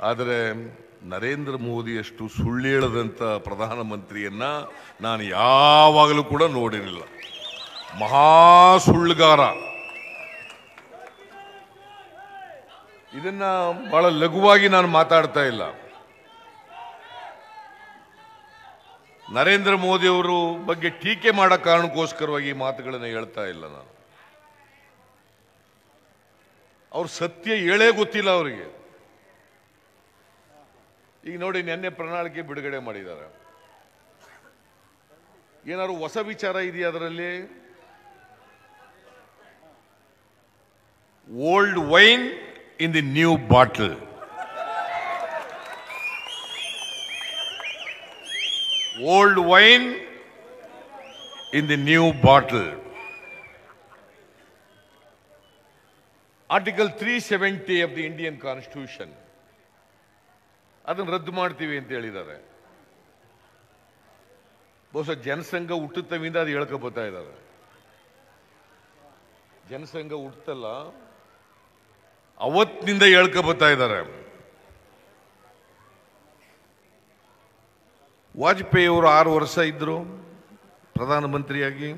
ಆದರೆ ನರೇಂದ್ರ ಮೋದಿಯಷ್ಟು ಸುಳ್ಳೇಳದಂಥ ಪ್ರಧಾನಮಂತ್ರಿಯನ್ನು ನಾನು ಯಾವಾಗಲೂ ಕೂಡ ನೋಡಿರಲಿಲ್ಲ. ಮಹಾ ಸುಳ್ಳುಗಾರ. ಇದನ್ನು ಬಹಳ ಲಘುವಾಗಿ ನಾನು ಮಾತಾಡ್ತಾ ಇಲ್ಲ. ನರೇಂದ್ರ ಮೋದಿಯವರು ಬಗ್ಗೆ ಟೀಕೆ ಮಾಡೋ ಕಾರಣಕ್ಕೋಸ್ಕರವಾಗಿ ಮಾತುಗಳನ್ನು ಹೇಳ್ತಾ ಇಲ್ಲ ನಾನು. ಅವ್ರ ಸತ್ಯ ಹೇಳೇ ಗೊತ್ತಿಲ್ಲ ಅವರಿಗೆ. ಈಗ ನೋಡಿ ನಿನ್ನೆ ಪ್ರಣಾಳಿಕೆ ಬಿಡುಗಡೆ ಮಾಡಿದ್ದಾರೆ. ಏನಾದ್ರು ಹೊಸ ವಿಚಾರ ಇದೆಯಾ ಅದರಲ್ಲಿ? Old wine in the new bottle old wine in the new bottle article three seventy of the Indian constitution ಅದನ್ನು ರದ್ದು ಮಾಡ್ತೀವಿ ಅಂತ ಹೇಳಿದ್ದಾರೆ. ಬಹುಶಃ ಜನಸಂಘ ಹುಟ್ಟುತ್ತವಿಂದ ಅದು ಹೇಳ್ಕೊಬೋತಾ ಇದ್ದಾರೆ. ಜನಸಂಘ ಹುಟ್ಟಲ್ಲ ಅವತ್ತಿನಿಂದ ಹೇಳ್ಕೊಬೋತಾ ಇದ್ದಾರೆ. ವಾಜಪೇಯಿ ಅವರು ಆರು ವರ್ಷ ಇದ್ರು, ಪ್ರಧಾನಮಂತ್ರಿಯಾಗಿ.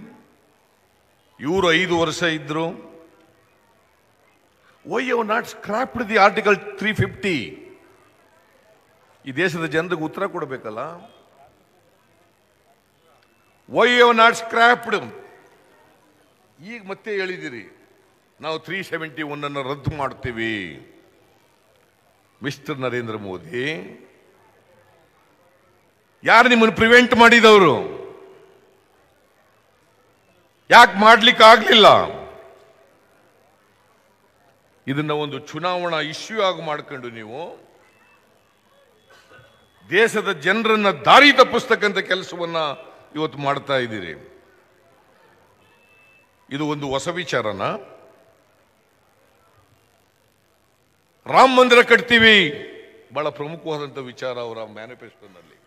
ಇವರು ಐದು ವರ್ಷ ಇದ್ರು. Why you not scrapped the article three fifty ಈ ದೇಶದ ಜನರಿಗೆ ಉತ್ತರ ಕೊಡಬೇಕಲ್ಲ? ವೈ ಯವ್ ನಾಟ್ ಸ್ಕ್ರಾಪ್ಡ್ ಈಗ ಮತ್ತೆ ಹೇಳಿದಿರಿ, ನಾವು ತ್ರೀ ಸೆವೆಂಟಿ ಒನ್ ಅನ್ನು ರದ್ದು ಮಾಡ್ತೀವಿ ಮಿಸ್ಟರ್ ನರೇಂದ್ರ ಮೋದಿ, ಯಾರು ನಿಮ್ಮನ್ನು ಪ್ರಿವೆಂಟ್ ಮಾಡಿದವರು? ಯಾಕೆ ಮಾಡ್ಲಿಕ್ಕೆ ಆಗ್ಲಿಲ್ಲ? ಇದನ್ನ ಒಂದು ಚುನಾವಣಾ ಇಶ್ಯೂ ಆಗಿ ಮಾಡ್ಕೊಂಡು ನೀವು ದೇಶದ ಜನರನ್ನ ದಾರಿ ತಪ್ಪಿಸ್ತಕ್ಕಂಥ ಕೆಲಸವನ್ನ ಇವತ್ತು ಮಾಡ್ತಾ ಇದ್ದೀರಿ. ಇದು ಒಂದು ಹೊಸ ವಿಚಾರನ. ರಾಮ ಮಂದಿರ ಕಟ್ತೀವಿ. ಬಹಳ ಪ್ರಮುಖವಾದಂಥ ವಿಚಾರ ಅವರ ಮ್ಯಾನಿಫೆಸ್ಟೋನಲ್ಲಿ.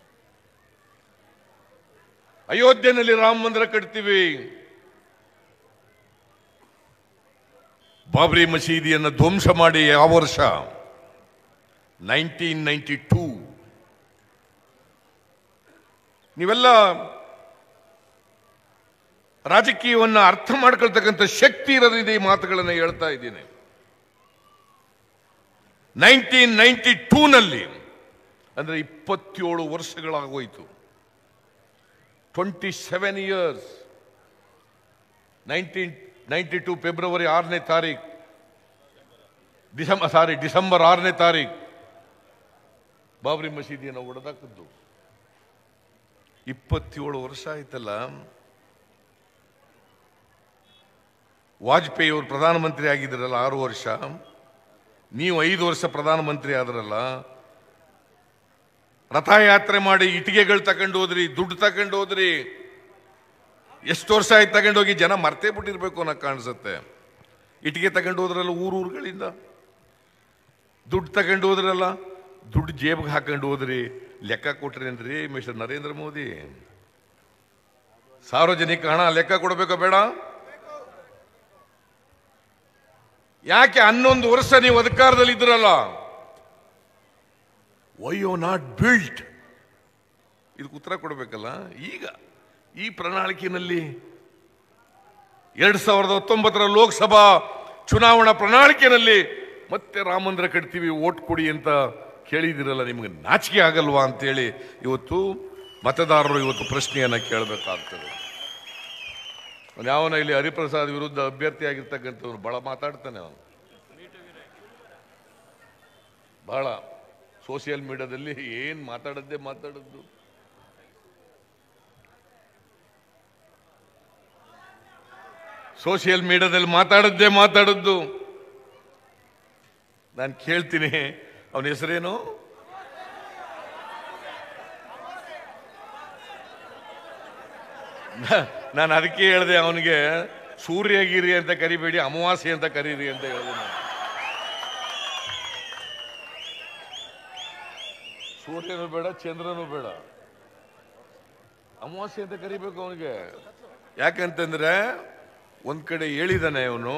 ಅಯೋಧ್ಯೆಯಲ್ಲಿ ರಾಮ ಮಂದಿರ ಕಟ್ತೀವಿ. ಬಾಬ್ರಿ ಮಸೀದಿಯನ್ನು ಧ್ವಂಸ ಮಾಡಿ ಯಾವ ವರ್ಷ. Nineteen ninety two. ನೀವೆಲ್ಲ ರಾಜಕೀಯವನ್ನು ಅರ್ಥ ಮಾಡ್ಕೊಳ್ತಕ್ಕಂಥ ಶಕ್ತಿ ಇರೋದ್ರಿಂದ ಈ ಮಾತುಗಳನ್ನು ಹೇಳ್ತಾ ಇದ್ದೀನಿ. ನೈನ್ಟೀನ್ ನೈನ್ಟಿ ಟೂನಲ್ಲಿ, ಅಂದರೆ ಇಪ್ಪತ್ತೇಳು ವರ್ಷಗಳಾಗೋಯಿತು. Twenty seven years, nineteen ninety two February ಆರನೇ ತಾರೀಕು ಡಿಸೆಂಬರ್, ಸಾರಿ, ಡಿಸೆಂಬರ್ ಆರನೇ ತಾರೀಕು ಬಾಬ್ರಿ ಮಸೀದಿಯನ್ನು ಒಡೆದಾಕದ್ದು. ಇಪ್ಪತ್ತೇಳು ವರ್ಷ ಆಯ್ತಲ್ಲ. ವಾಜಪೇಯಿ ಅವರು ಪ್ರಧಾನಮಂತ್ರಿ ಆಗಿದ್ರಲ್ಲ ಆರು ವರ್ಷ. ನೀವು ಐದು ವರ್ಷ ಪ್ರಧಾನಮಂತ್ರಿ ಆದ್ರಲ್ಲ. ರಥಯಾತ್ರೆ ಮಾಡಿ ಇಟ್ಟಿಗೆಗಳು ತಗೊಂಡು ಹೋದ್ರಿ, ದುಡ್ಡು ತಗೊಂಡು ಹೋದ್ರಿ. ಎಷ್ಟು ವರ್ಷ ಆಯ್ತು ತಗೊಂಡೋಗಿ ಜನ ಮರ್ತೇ ಬಿಟ್ಟಿರ್ಬೇಕು ಅನ್ನೋ ಕಾಣಿಸುತ್ತೆ. ಇಟ್ಟಿಗೆ ತಗೊಂಡು ಹೋದ್ರಲ್ಲ ಊರೂರುಗಳಿಂದ ದುಡ್ಡು ತಗೊಂಡು ಹೋದ್ರಲ್ಲ, ದುಡ್ಡು ಜೇಬ್ಗೆ ಹಾಕೊಂಡು ಹೋದ್ರಿ. ಲೆಕ್ಕ ಕೊಟ್ರೇನ್ರಿ ಮಿಸ್ಟರ್ ನರೇಂದ್ರ ಮೋದಿ? ಸಾರ್ವಜನಿಕ ಹಣ ಲೆಕ್ಕ ಕೊಡಬೇಕೋ ಬೇಡ? ಯಾಕೆ ಹನ್ನೊಂದು ವರ್ಷ ನೀವು ಅಧಿಕಾರದಲ್ಲಿ ಇದ್ರಲ್ಲ ವೈ ಯು ನಾಟ್ ಬಿಲ್ಟ್ ಇದಕ್ಕೆ ಉತ್ತರ ಕೊಡಬೇಕಲ್ಲ? ಈಗ ಈ ಪ್ರಣಾಳಿಕೆಯಲ್ಲಿ ಎರಡ್ ಸಾವಿರದ ಹತ್ತೊಂಬತ್ತರ ಲೋಕಸಭಾ ಚುನಾವಣಾ ಪ್ರಣಾಳಿಕೆಯಲ್ಲಿ ಮತ್ತೆ ರಾಮ ಮಂದಿರ ಕಟ್ತೀವಿ ಓಟ್ ಕೊಡಿ ಅಂತ ಕೇಳಿದಿರಲ್ಲ, ನಿಮಗೆ ನಾಚಿಕೆ ಆಗಲ್ವಾ ಅಂತೇಳಿ ಇವತ್ತು ಮತದಾರರು ಇವತ್ತು ಪ್ರಶ್ನೆಯನ್ನು ಕೇಳಬೇಕಾಗ್ತದೆ. ಯಾವನ ಇಲ್ಲಿ ಹರಿಪ್ರಸಾದ್ ವಿರುದ್ಧ ಅಭ್ಯರ್ಥಿಯಾಗಿರ್ತಕ್ಕಂಥವ್ರು ಭಾಳ ಮಾತಾಡ್ತಾನೆ ಅವನು. ಬಹಳ ಸೋಷಿಯಲ್ ಮೀಡಿಯಾದಲ್ಲಿ ಏನು ಮಾತಾಡದ್ದೇ ಮಾತಾಡದ್ದು ಸೋಷಿಯಲ್ ಮೀಡಿಯಾದಲ್ಲಿ ಮಾತಾಡದ್ದೇ ಮಾತಾಡದ್ದು ನಾನು ಕೇಳ್ತೀನಿ ಅವನ ಹೆಸರೇನು? ನಾನು ಅದಕ್ಕೆ ಹೇಳಿದೆ ಅವನಿಗೆ, ಸೂರ್ಯಗಿರಿ ಅಂತ ಕರಿಬೇಡಿ, ಅಮಾವಾಸ್ಯೆ ಅಂತ ಕರೀರಿ ಅಂತ ಹೇಳಿದೆ ಸೂರ್ಯನು ಬೇಡ, ಚಂದ್ರನು ಬೇಡ. ಅಮಾವಾಸ್ಯೆ ಅಂತ ಕರಿಬೇಕು ಅವನಿಗೆ. ಯಾಕಂತಂದ್ರೆ, ಒಂದ್ ಕಡೆ ಹೇಳಿದಾನೆ ಅವನು,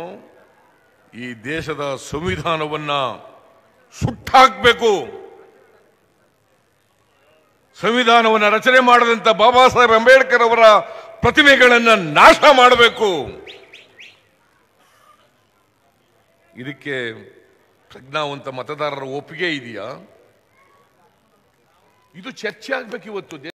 ಈ ದೇಶದ ಸಂವಿಧಾನವನ್ನ ಸುಟ್ಟಾಕ್ಬೇಕು ಸಂವಿಧಾನವನ್ನು ರಚನೆ ಮಾಡಿದಂಥ ಬಾಬಾ ಸಾಹೇಬ್ ಅಂಬೇಡ್ಕರ್ ಅವರ ಪ್ರತಿಮೆಗಳನ್ನು ನಾಶ ಮಾಡಬೇಕು. ಇದಕ್ಕೆ ಪ್ರಜ್ಞಾವಂತ ಮತದಾರರ ಒಪ್ಪಿಗೆ ಇದೆಯಾ? ಇದು ಚರ್ಚೆ ಆಗ್ಬೇಕು ಇವತ್ತು.